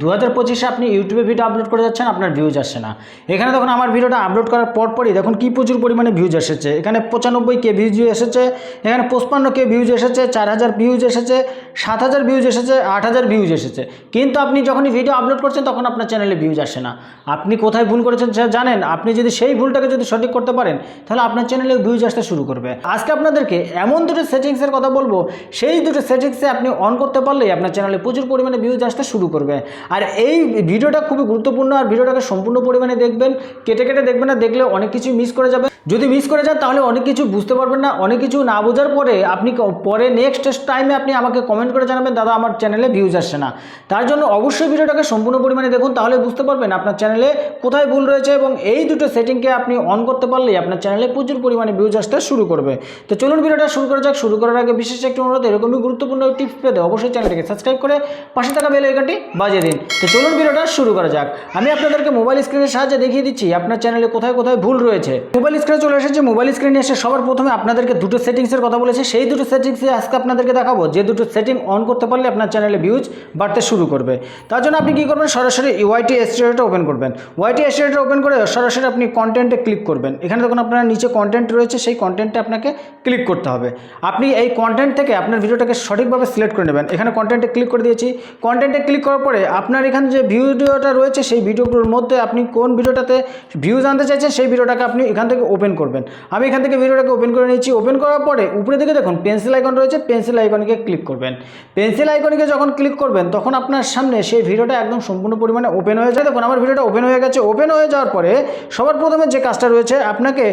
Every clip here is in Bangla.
দু হাজার পঁচিশে আপনি ইউটিউবে ভিডিও আপলোড করে যাচ্ছেন, আপনার ভিউজ আসছে না। এখানে তখন আমার ভিডিওটা আপলোড করার পরপরই দেখুন কি প্রচুর পরিমাণে ভিউজ এসেছে। এখানে পঁচানব্বই কে ভিউজ এসেছে, এখানে পঁচপান্ন কে ভিউজ এসেছে, চার হাজার ভিউজ এসেছে, সাত হাজার ভিউজ এসেছে, আট হাজার ভিউজ এসেছে। কিন্তু আপনি যখনই ভিডিও আপলোড করছেন, তখন আপনার চ্যানেলে ভিউজ আসে না। আপনি কোথায় ভুল করেছেন সেটা জানেন, আপনি যদি সেই ভুলটাকে যদি সঠিক করতে পারেন, তাহলে আপনার চ্যানেলে ভিউজ আসতে শুরু করবে। আজকে আপনাদেরকে এমন দুটো সেটিংসের কথা বলব, সেই দুটো সেটিংসে আপনি অন করতে পারলেই আপনার চ্যানেলে প্রচুর পরিমাণে ভিউজ আসতে শুরু করবে। আর এই ভিডিওটা খুবই গুরুত্বপূর্ণ আর ভিডিওটাকে সম্পূর্ণ পরিমাণে দেখবেন, কেটে কেটে দেখবেন না দেখলে অনেক কিছু মিস করে যাবে। যদি মিস করে যান তাহলে অনেক কিছু বুঝতে পারবেন না, অনেক কিছু না বোঝার পরে আপনি পরে নেক্সট টাইমে আপনি আমাকে কমেন্ট করে জানাবেন, দাদা আমার চ্যানেলে ভিউজ আসছে না। তার জন্য অবশ্যই ভিডিওটাকে সম্পূর্ণ পরিমাণে দেখুন, তাহলে বুঝতে পারবেন আপনার চ্যানেলে কোথায় ভুল রয়েছে এবং এই দুটো সেটিংকে আপনি অন করতে পারলেই আপনার চ্যানেলে প্রচুর পরিমাণে ভিউজ আসতে শুরু করবে। তো চলুন ভিডিওটা শুরু করা যাক, শুরু করার আগে বিশেষ একটি অনুরোধ, এরকমই গুরুত্বপূর্ণ টিপস পেতে অবশ্যই চ্যানেলটিকে সাবস্ক্রাইব করে পাশে থাকা বেল আইকনটি বাজিয়ে দিন। তো চলুন ভিডিওটা শুরু করা যাক। আমি আপনাদেরকে মোবাইল স্ক্রিনের সাহায্যে দেখিয়ে দিচ্ছি, আপনার চ্যানেলে কোথায় কোথায় ভুল রয়েছে। মোবাইল স্ক্রিনে চলে এসেছে। মোবাইল স্ক্রিনে এসে সবার প্রথমে আপনাদেরকে দুটো সেটিংসের কথা বলেছে। সেই দুটো সেটিংসে আজকে আপনাদেরকে দেখাবো, যে দুটো সেটিং অন করতে পারলে আপনার চ্যানেলে ভিউজ বাড়তে শুরু করবে। তার জন্য আপনি কী করবেন? সরাসরি ওয়াইটি স্টুডিওটা ওপেন করবেন। ওয়াইটি স্টুডিওটা ওপেন করে সরাসরি আপনি কন্টেন্টে ক্লিক করবেন। এখানে দেখুন আপনার নিচে কন্টেন্ট রয়েছে, সেই কন্টেন্টে আপনাকে ক্লিক করতে হবে। আপনি এই কন্টেন্ট থেকে আপনার ভিডিওটাকে সঠিকভাবে সিলেক্ট করে নেবেন। এখানে কন্টেন্টে ক্লিক করে দিয়েছি। কন্টেন্টে ক্লিক করার পরে আপনার এখানে যে ভিডিওটা রয়েছে, সেই ভিডিওগুলোর মধ্যে আপনি কোন ভিডিওটাতে ভিউজ আনতে চাইছেন, সেই ভিডিওটাকে আপনি এখান থেকে ওপেন করবেন। আমি এখান থেকে ভিডিওটাকে ওপেন করে নিয়েছি। ওপেন করার পরে উপরে দিকে দেখুন পেন্সিল আইকন রয়েছে পেন্সিল আইকনকে ক্লিক করবেন। পেন্সিল আইকনকে যখন ক্লিক করবেন, তখন আপনার সামনে সেই ভিডিওটা একদম সম্পূর্ণ পরিমাণে ওপেন হয়ে যায়। দেখুন, আমার ভিডিওটা ওপেন হয়ে গেছে। ওপেন হয়ে যাওয়ার পরে সবার প্রথমে যে কাজটা রয়েছে, আপনাকে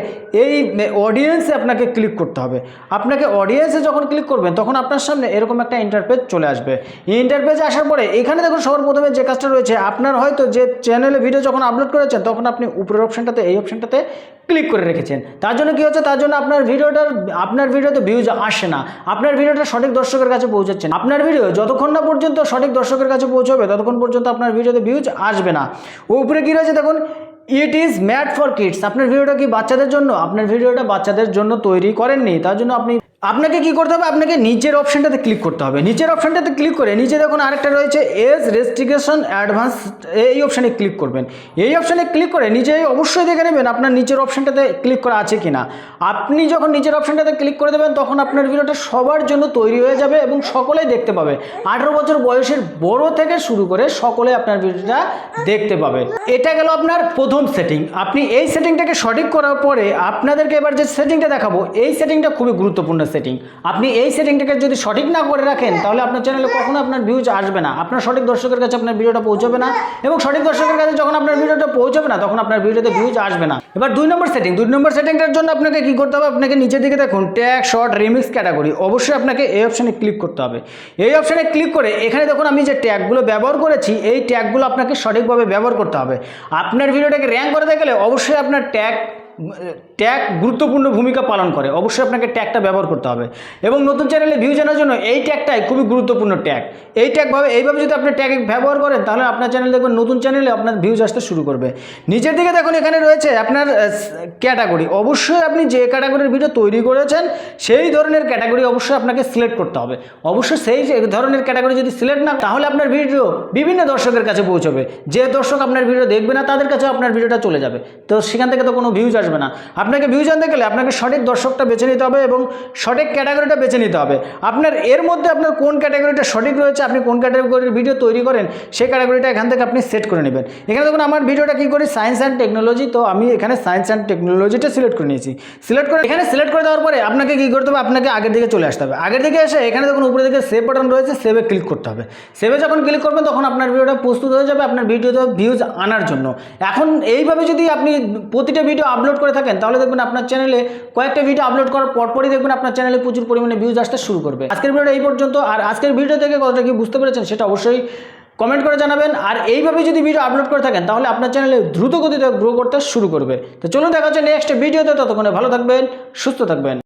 এই অডিয়েন্সে আপনাকে ক্লিক করতে হবে। আপনাকে অডিয়েন্সে যখন ক্লিক করবেন, তখন আপনার সামনে এরকম একটা ইন্টারপেজ চলে আসবে। ইন্টারপেজ আসার পরে এখানে দেখুন, সবার প্রথমে যে কাজটা রয়েছে, আপনার হয়তো যে চ্যানেলে ভিডিও যখন আপলোড করেছেন, তখন আপনি উপরের অপশনটাতে এই অপশনটাতে ক্লিক করে রেখেছেন। তার জন্য কী হচ্ছে? তার জন্য আপনার ভিডিওটার আপনার ভিডিওতে ভিউজ আসে না। আপনার ভিডিওটা সঠিক দর্শকের কাছে পৌঁছাচ্ছে না। আপনার ভিডিও যতক্ষণ না পর্যন্ত সঠিক দর্শকের কাছে পৌঁছবে, ততক্ষণ পর্যন্ত আপনার ভিডিওতে ভিউজ আসবে না। উপরে কী রয়েছে? দেখুন it is mad for kids আপনার ভিডিওটা কি বাচ্চাদের জন্য? আপনার ভিডিওটা বাচ্চাদের জন্য তৈরি করেননি। তার জন্য আপনি আপনাকে কি করতে হবে? আপনাকে নিচের অপশানটাতে ক্লিক করতে হবে। নিচের অপশানটাতে ক্লিক করে নিচে দেখুন আরেকটা রয়েছে এজ রেস্ট্রিকেশন অ্যাডভান্স এই অপশানে ক্লিক করবেন। এই অপশানে ক্লিক করে নিচে অবশ্যই দেখে নেবেন আপনার নিচের অপশানটাতে ক্লিক করা আছে কি না আপনি যখন নিচের অপশানটাতে ক্লিক করে দেবেন, তখন আপনার ভিডিওটা সবার জন্য তৈরি হয়ে যাবে এবং সকলেই দেখতে পাবে। আঠেরো বছর বয়সের বড় থেকে শুরু করে সকলে আপনার ভিডিওটা দেখতে পাবে। এটা গেল আপনার প্রথম সেটিং আপনি এই সেটিংটাকে সঠিক করার পরে আপনাদেরকে এবার যে সেটিংটা দেখাবো, এই সেটিংটা খুবই গুরুত্বপূর্ণ সেটিং আপনি এই সেটিংটাকে যদি সঠিক না করে রাখেন, তাহলে আপনার চ্যানেলে কখনো আপনার ভিউজ আসবে না। আপনার সঠিক দর্শকের কাছে আপনার ভিডিওটা পৌঁছবে না এবং সঠিক দর্শকের কাছে যখন আপনার ভিডিওটা পৌঁছবে না, তখন আপনার ভিডিওতে ভিউজ আসবে না। এবার দুই নম্বর সেটিং দুই নম্বর সেটিংটার জন্য আপনাকে কি করতে হবে? আপনাকে নিচের দিকে দেখুন ট্যাগ শর্ট রিমিক্স ক্যাটাগরি অবশ্যই আপনাকে এই অপশানে ক্লিক করতে হবে। এই অপশানে ক্লিক করে এখানে দেখুন, আমি যে ট্যাগগুলো ব্যবহার করেছি, এই ট্যাগগুলো আপনাকে সঠিকভাবে ব্যবহার করতে হবে। আপনার ভিডিওটাকে র্যাঙ্ক করতে গেলে অবশ্যই আপনার ট্যাগ ট্যাগ গুরুত্বপূর্ণ ভূমিকা পালন করে। অবশ্যই আপনাকে ট্যাগটা ব্যবহার করতে হবে। এবং নতুন চ্যানেলে ভিউ জানার জন্য এই ট্যাগটাই খুবই গুরুত্বপূর্ণ ট্যাগ। এই ট্যাগভাবে এইভাবে যদি আপনি ট্যাগ ব্যবহার করেন, তাহলে আপনার চ্যানেল দেখবেন নতুন চ্যানেলে আপনার ভিউজ আসতে শুরু করবে। নিচের দিকে দেখুন, এখানে রয়েছে আপনার ক্যাটাগরি অবশ্যই আপনি যে ক্যাটাগরির ভিডিও তৈরি করেছেন, সেই ধরনের ক্যাটাগরি অবশ্যই আপনাকে সিলেক্ট করতে হবে। অবশ্যই সেই ধরনের ক্যাটাগরি যদি সিলেক্ট না, তাহলে আপনার ভিডিও বিভিন্ন দর্শকের কাছে পৌঁছবে। যে দর্শক আপনার ভিডিও দেখবে না, তাদের কাছে আপনার ভিডিওটা চলে যাবে। তো সেখান থেকে তো কোনো ভিউজ আসবে না। আপনাকে ভিউজ আনতে গেলে আপনাকে সঠিক দর্শকটা বেছে নিতে হবে এবং সঠিক ক্যাটাগরিটা বেছে নিতে হবে। আপনার এর মধ্যে আপনার কোন ক্যাটাগরিটা সঠিক রয়েছে, আপনি কোন ক্যাটাগরির ভিডিও তৈরি করেন, সেই ক্যাটাগরিটা এখান থেকে আপনি সেট করে নেবেন। এখানে দেখুন আমার ভিডিওটা কী করি? সায়েন্স অ্যান্ড টেকনোলজি তো আমি এখানে সায়েন্স অ্যান্ড টেকনোলজিটা সিলেক্ট করে নিয়েছি। সিলেক্ট করে এখানে সিলেক্ট করে দেওয়ার পরে আপনাকে কী করতে হবে? আপনাকে আগের দিকে চলে আসতে হবে। আগের দিকে এসে এখানে দেখুন উপরে দিকে সেভ বাটন রয়েছে সেভে ক্লিক করতে হবে। সেভে যখন ক্লিক করবেন, তখন আপনার ভিডিওটা প্রস্তুত হয়ে যাবে আপনার ভিডিওতে ভিউজ আনার জন্য। এখন এইভাবে যদি আপনি প্রতিটা ভিডিও আপলোড করে থাকেন, তাহলে দেখবেন আপনার চ্যানেলে কয়েকটা ভিডিও আপলোড করার পরপরই দেখবেন আপনার চ্যানেলে প্রচুর পরিমাণে ভিউজ আসতে শুরু করবে। আজকের ভিডিওটা এই পর্যন্ত, আর আজকের ভিডিও থেকে কতটা কি বুঝতে পেরেছেন সেটা অবশ্যই কমেন্ট করে জানাবেন। আর এইভাবে যদি ভিডিও আপলোড করে থাকেন, তাহলে আপনার চ্যানেলে দ্রুত গতিতে গ্রো করতে শুরু করবে। তো চলুন দেখা হচ্ছে নেক্সট ভিডিওতে ততক্ষণে ভালো থাকবেন, সুস্থ থাকবেন।